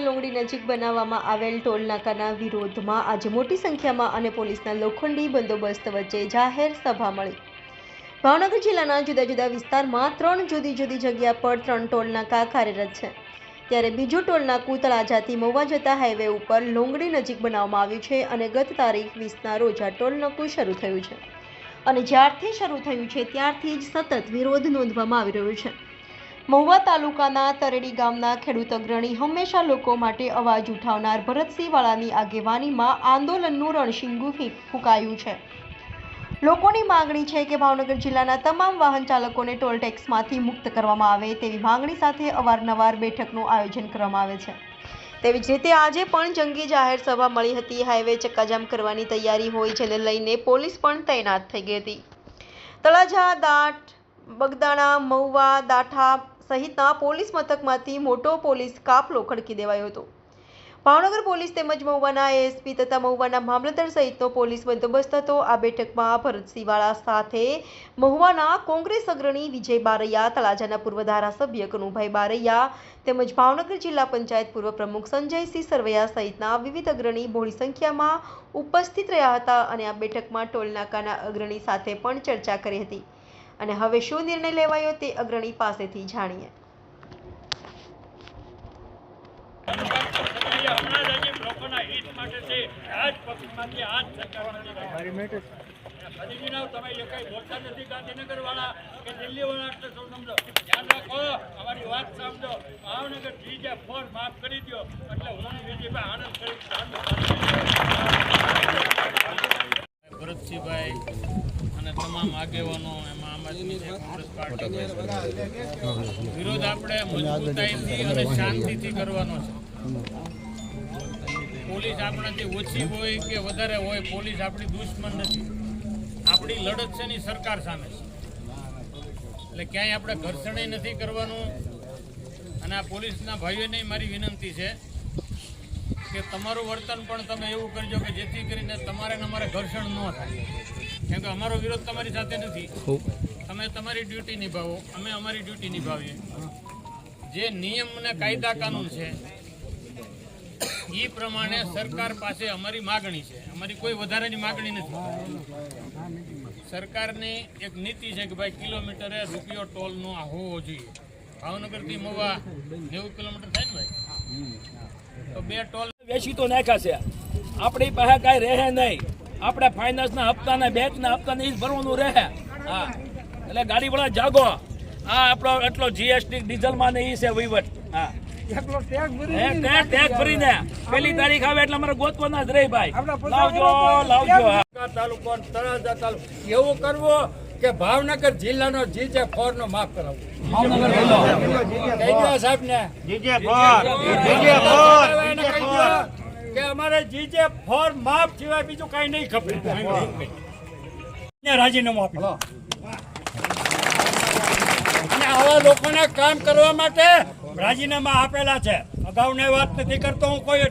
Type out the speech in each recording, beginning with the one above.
લુંગડી નજીક બનાવવામાં આવેલ ટોલનાકાના વિરોધમાં આજે મોટી સંખ્યામાં અને પોલીસના લોખંડી બંદોબસ્ત વચ્ચે જાહેર સભા મળી. ભાવનગર જિલ્લાના જુદા જુદા વિસ્તારમાં ત્રણ જુદી જુદી જગ્યા પર ત્રણ ટોલનાકા કાર્યરત છે. ત્યારે બીજું ટોલનાકું તળાજાથી મહુવા જતા હાઈવે ઉપર લોંગડી નજીક બનાવવામાં આવ્યું છે અને ગત તારીખ વીસના રોજ આ ટોલનાકું શરૂ થયું છે. અને જ્યારથી શરૂ થયું છે, ત્યારથી જ સતત વિરોધ નોંધવામાં આવી રહ્યો છે. મહુવા તાલુકાના તરેડી ગામના ખેડૂત અગ્રણી હંમેશા લોકો માટે અવાજ ઉઠાવનાર ભરતસિંહ વાળાની આગેવાનીમાં આંદોલનનું રણશીંગુ ફૂંકાયું છે. લોકોની માંગણી છે કે ભાવનગર જિલ્લાના તમામ વાહન ચાલકોને ટોલ ટેક્સમાંથી મુક્ત કરવામાં આવે તેવી માંગણી સાથે અવારનવાર બેઠકનું આયોજન કરવામાં આવે છે. તેવી જ રીતે આજે પણ જંગી જાહેર સભા મળી હતી. હાઈવે ચક્કાજામ કરવાની તૈયારી હોય જેને લઈને પોલીસ પણ તૈનાત થઈ ગઈ હતી. તળાજા દાટ બગદાણા, મહુવા, દાઠા સહિતના પોલીસ મથકમાંથી મોટો પોલીસ કાફલો ખડકી દેવાયો હતો. ભાવનગર પોલીસ તેમજ મહુવાના એએસપી તથા મહુવાના મામલતદાર સહિતનો પોલીસ બંદોબસ્ત હતો. આ બેઠકમાં ભરતસિંહ વાળા સાથે મહુવાના કોંગ્રેસ અગ્રણી વિજય બારૈયા, તળાજાના પૂર્વ ધારાસભ્ય કનુભાઈ બારૈયા તેમજ ભાવનગર જિલ્લા પંચાયત પૂર્વ પ્રમુખ સંજયસિંહ સરવૈયા સહિતના વિવિધ અગ્રણી બહોળી સંખ્યામાં ઉપસ્થિત રહ્યા હતા અને આ બેઠકમાં ટોલનાકાના અગ્રણી સાથે પણ ચર્ચા કરી હતી. અને હવે શું નિર્ણય લેવાયો તે અગ્રણી પાસેથી જાણીએ. જ જ જ તમે એ કઈ બોલતા નથી ગાંધીનગર વાળા કે દિલ્હી વાળા એટલે સૌ સમજો. ધ્યાન રાખો અમારી વાત સમજો ભાવનગર જીજે ફોર માફ કરી દો એટલે હું વિજયભાઈ આનંદ કરી ભરતસિંહભાઈ અને તમામ આગેવાનો એમાં વિરોધ આપણે મજબૂતાઈથી અને શાંતિથી કરવાનો છે. પોલીસ આપણાથી ઓછી હોય કે વધારે હોય, પોલીસ આપણી દુશ્મન નથી. આપણી લડત છે ની સરકાર સામે છે. એટલે ક્યાંય આપણે ઘર્ષણે નથી કરવાનું. અને આ પોલીસના ભાઈઓને મારી વિનંતી છે કે તમારું વર્તન પણ તમે એવું કરજો કે જેથી કરીને તમારે ને અમારે ઘર્ષણ ન થાય. કેમ કે અમારો વિરોધ તમારી સાથે નથી. તમે તમારી ડ્યુટી નિભાવો અમે અમારી ડ્યુટી નિભાવીએ. જે નિયમ અને કાયદા કાનૂન છે એ પ્રમાણે સરકાર પાસે અમારી માગણી છે. અમારી કોઈ વધારાની માગણી નથી. સરકારની એક નીતિ છે કે ભાઈ કિલોમીટરે રૂપિયો ટોલનો આ હોવો જોઈએ. ભાવનગરથી મોવા નેવું કિલોમીટર થાય ને ભાઈ? તો બે ટોલ વેચી તો નાખ્યા છે. આપણી પાસે કાંઈ રહે નહીં. આપણે ફાઇનાન્સના હપ્તાના બેંકના હપ્તાને ઈ જ ભરવાનું રહે. હા. એટલે ગાડીવાળા જાગો. આ આપણો એટલો જીએસટી ડીઝલમાં ને એ છે વહીવટ. હા. હે, ટેક્સ ટેક્સ ભરીને. પેલી તારીખ આવે એટલે અમારે ગોતવાના જ રહી ભાઈ. લાવજો લાવજો હા. તાલુકો અને તળાજા તાલુકો. એવું કરવું કે ભાવનગર જિલ્લાનો જીજે ફોર નો માફ કરાવો. સાહેબ ને કે અમારે જીજે ફોર માફ સિવાય બીજું કઈ નહીં ખપે. રાજીનામું આપણો અને આવા લોકોને કામ કરવા માટે રાજીનામા આપેલા છે. અગાઉની વાત નથી કરતો હું કોઈ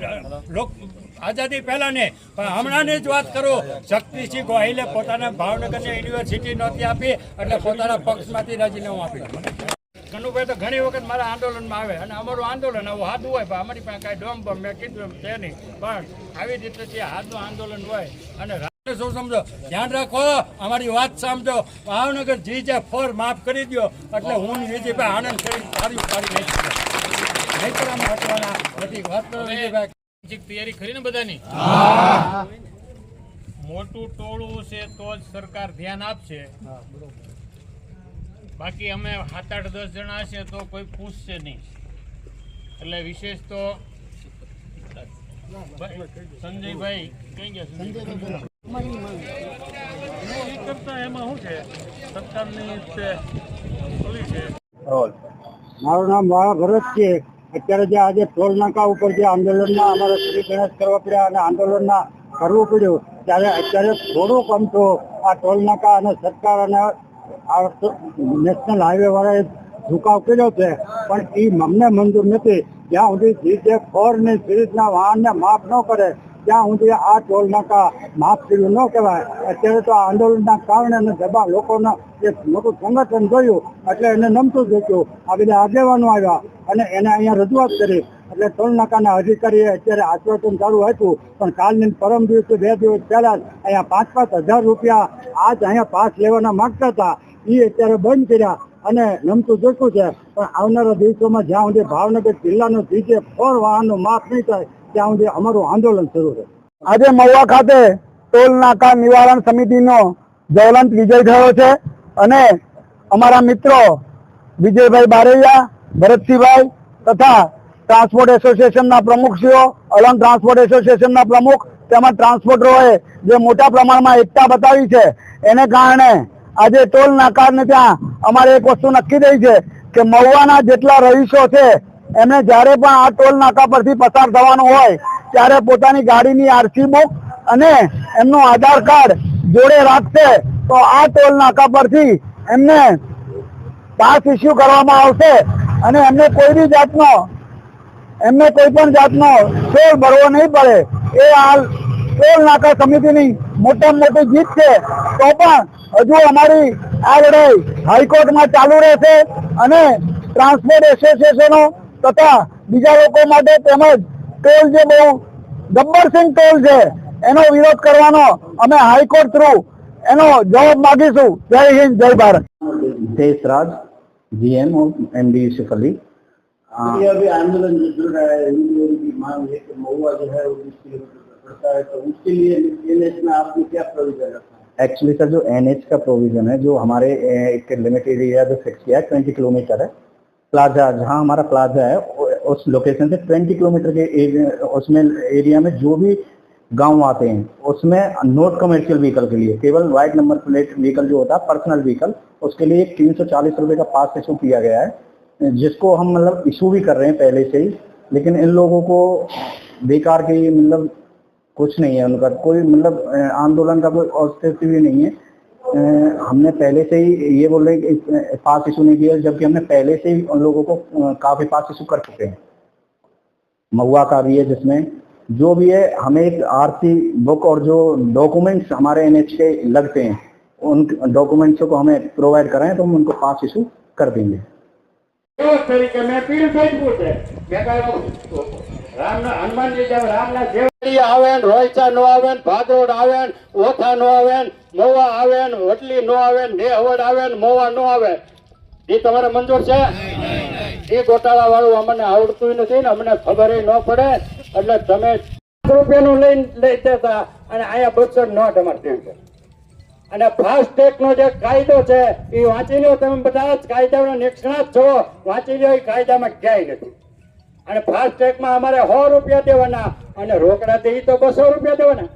આઝાદી પહેલા ને પણ હમણાંની જ વાત કરું. શક્તિસિંહ ગોહિલે પોતાના ભાવનગરની યુનિવર્સિટી નહોતી આપી એટલે પોતાના પક્ષમાંથી રાજીનામું આપ્યું કનુભાઈ તો ઘણી વખત મારા આંદોલનમાં આવે અને અમારું આંદોલન આવું હાથું હોય પણ અમારી પાસે કાંઈ ડોમ બમ મેં કીધું એમ છે નહીં. પણ આવી રીતે જે હાથનું આંદોલન હોય અને શું સમજો? ધ્યાન રાખો અમારી વાત સમજો ભાવનગર જી જે ફોર માફ કરી દો એટલે હું વિજયભાઈ આનંદ કરી સારી પાડી નહીં કરવામાં હટવાના બધી વાત કરો વિજયભાઈ. તૈયારી ખરી ને બધાની? મોટું ટોળું છે તો જ સરકાર ધ્યાન આપશે. બાકી અમે સાત આઠ દસ જણા હશે તો કોઈ પૂછશે નહીં. એટલે વિશેષ તો ભાઈ, સંજયભાઈ કઈ ગયા એ કરતા એમાં શું છે? સરકારની છે. મારું નામ વાળા ભરત છે. અત્યારે જે આજે ટોલ નાકા ઉપર જે આંદોલનમાં અમારે શ્રી ગણેશ કરવા પડ્યા અને આંદોલનના કરવું પડ્યું ત્યારે અત્યારે થોડુંક આમ તો આ ટોલ નાકા અને સરકાર અને આ નેશનલ હાઈવે વાળાએ ઝુકાવ કર્યો છે, પણ એ અમને મંજૂર નથી. જ્યાં સુધી જે ફોર ને સિરીઝના વાહનને માફ ન કરે, ત્યાં સુધી આ ટોલ નાકા માફ કર્યું ન કહેવાય. અત્યારે તો આ આંદોલનના કારણે અને દબાણ લોકોના એક મોટું સંગઠન જોયું, એટલે એને નમતું જોયું આ બધા આગેવાનો આવ્યા અને એને અહીંયા રજૂઆત કરી. એટલે ટોલ નાકાના અધિકારીએ અત્યારે આશ્વાસન ચાલુ હતું પણ કાલની પરમ દિવસે બે દિવસ પહેલા અહીંયા પાંચ પાંચ હજાર રૂપિયા આજ અહીંયા પાસ લેવાના માગતા હતા. એ અત્યારે બંધ કર્યા અને નમતું જોતું છે, પણ આવનારા દિવસોમાં જ્યાં સુધી ભાવનગર જિલ્લાનો ડીજે ફોર વાહનનો માફ નહીં થાય, ત્યાં સુધી અમારું આંદોલન શરૂ છે આજે મહુવા ખાતે ટોલ નાકા નિવારણ સમિતિનો જ્વલંત વિજય થયો છે અને અમારા મિત્રો વિજયભાઈ બારૈયા, ભરતસિંહભાઈ તથા ટ્રાન્સપોર્ટ એસોસિએશનના પ્રમુખશ્રીઓ, અલંગ ટ્રાન્સપોર્ટ એસોસિએશનના પ્રમુખ તેમજ ટ્રાન્સપોર્ટરોએ જે મોટા પ્રમાણમાં એકતા બતાવી છે, એને કારણે આજે ટોલ નાકાને ત્યાં અમારે એક વસ્તુ નક્કી થઈ છે કે મહુવાના જેટલા રહીશો છે, એમને જ્યારે પણ આ ટોલ નાકા પરથી પસાર થવાનું હોય, ત્યારે પોતાની ગાડીની આરસી બુક અને એમનું આધાર કાર્ડ જોડે રાખશે. તો આ ટોલ નાકા પરથી એમને પાસ ઇસ્યુ કરવામાં આવશે અને એમને કોઈ બી જાતનો, એમને કોઈ પણ જાતનો ટોલ ભરવો નહીં પડે. એ આ ટોલ નાકા સમિતિની મોટામાં મોટી જીત છે તો પણ હજુ અમારી આ લડાઈ હાઈકોર્ટમાં ચાલુ રહેશે અને ટ્રાન્સપોર્ટ એસોસિએશનો તથા બીજા લોકો માટે તેમજ ટોલ જે બહુ ગબ્બરસિંહ ટોલ છે એનો વિરોધ કરવાનો અમે હાઈકોર્ટ થ્રુ એનો જવાબ માગીશું જય હિન્દ જય ભારત देश राज जीएम और एमडी यूसुफ अली आ, ये अभी आंदोलन जो चल रहा है इन लोगों की मांग है कि महुआ जो है वो बीस किलोमीटर पर पड़ता है तो उसके लिए एनएच में आपने क्या प्रोविज़न रखा है? एक्चुअली सर जो एनएच का प्रोविज़न है, जो हमारे एक लिमिटेड एरिया जो फिक्स किया है ट्वेंटी किलोमीटर है प्लाजा जहाँ हमारा प्लाजा है उस लोकेशन से ट्वेंटी किलोमीटर के उसमें एरिया में जो भी गाँव आते हैं, उसमें नॉट कमर्शियल व्हीकल के लिए, केवल व्हाइट नंबर प्लेट व्हीकल जो होता है पर्सनल व्हीकल उसके लिए तीन सौ चालीस रुपए का पास इशू किया गया है, जिसको हम मतलब इशू भी कर रहे हैं पहले से ही, लेकिन इन लोगों को बेकार के मतलब कुछ नहीं है उनका कोई मतलब आंदोलन का कोई औचित्य भी नहीं है। हमने पहले से ही ये बोल रहे पास इशू नहीं किया, जबकि हमने पहले से ही उन लोगों को काफ़ी पास इशू कर चुके हैं। महुआ का भी है जिसमें जो भी है, हमें एक आरसी बुक और जो डॉक्यूमेंट्स हमारे एनएच के लगते हैं, उन डॉक्यूमेंट्स को हमें प्रोवाइड कराएँ तो हम उनको पास इशू कर देंगे। આવે ને નો આવે ને, ભાદરોડ આવે ને આવે ને, મોવા આવે વટલી નો આવે ને નેહવડ આવે ને, મોવા નો આવે. એ તમારે મંજૂર છે? એ ગોટાળા વાળું અમને આવડતું નથી ને, અમને ખબર ન પડે. એટલે તમે રૂપિયાનું લઈને લઈ દેતા અને અહીંયા બસો નોટ અમારે ત્યાં છે. અને ફાસ્ટેગ નો જે કાયદો છે એ વાંચી લો તમે બધા જ. કાયદાના નિષ્ણાત છો. વાંચી લો એ કાયદામાં ક્યાંય નથી. અને ફાસ્ટ ટ્રેકમાં અમારે સો રૂપિયા દેવાના અને રોકડા દે તો બસો રૂપિયા દેવાના.